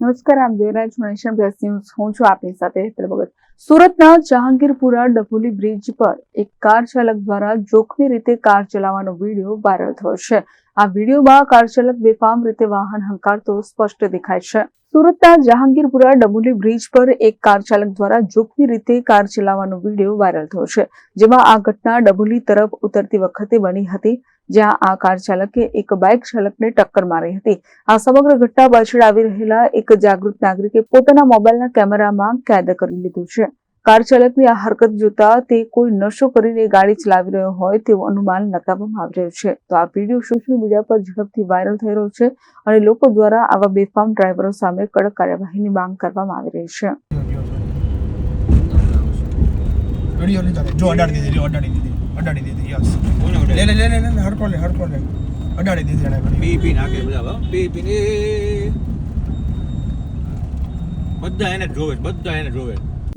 નમસ્કાર, આમ Devraj nation plus હું છું આપની સાથે હેતલ સુરતના જહાંગીરપુરા ડભોલી બ્રિજ પર એક કાર ચાલક દ્વારા જોખમી રીતે કાર ચલાવવાનો વીડિયો વાયરલ થયો છે. આ વિડીયોમાં કાર ચાલક બેફામ રીતે વાહન હંકારતો સ્પષ્ટ દેખાય છે. સુરતના જહાંગીરપુરા ડભોલી બ્રિજ પર એક કાર ચાલક દ્વારા જોખમી રીતે કાર ચલાવવાનો વીડિયો વાયરલ થયો છે, જેમાં આ ઘટના ડભોલી તરફ ઉતરતી વખતે બની હતી, જ્યાં આ કાર ચાલકે એક બાઇક ચાલકને ટક્કર મારી હતી. આ સમગ્ર ઘટના પાછળ આવી રહેલા એક જાગૃત નાગરિકે પોતાના મોબાઈલના કેમેરામાં કેદ કરી લીધું છે. કાર ચાલકની આ હરકત જોતા તે કોઈ નશો કરીને ગાડી ચલાવી રહ્યો હોય તેવું અનુમાન લગાવવામાં આવી રહ્યું છે. તો આ વીડિયો સોશિયલ મીડિયા પર ઝડપથી વાયરલ થઈ રહ્યો છે અને લોકો દ્વારા આવા બેફામ ડ્રાઈવરો સામે કડક કાર્યવાહીની માંગ કરવામાં આવી રહી છે. વીડિયો લીધો લે. જો અડાડી દીધી જો અડાડી દીધી અડાડી દીધી યસ. લે લે લે લે લે હરકો લે હરકો લે. અડાડી દીધી એને ઘણી. પી પી નાખે બધા એને જોવે બધા એને જોવે છે.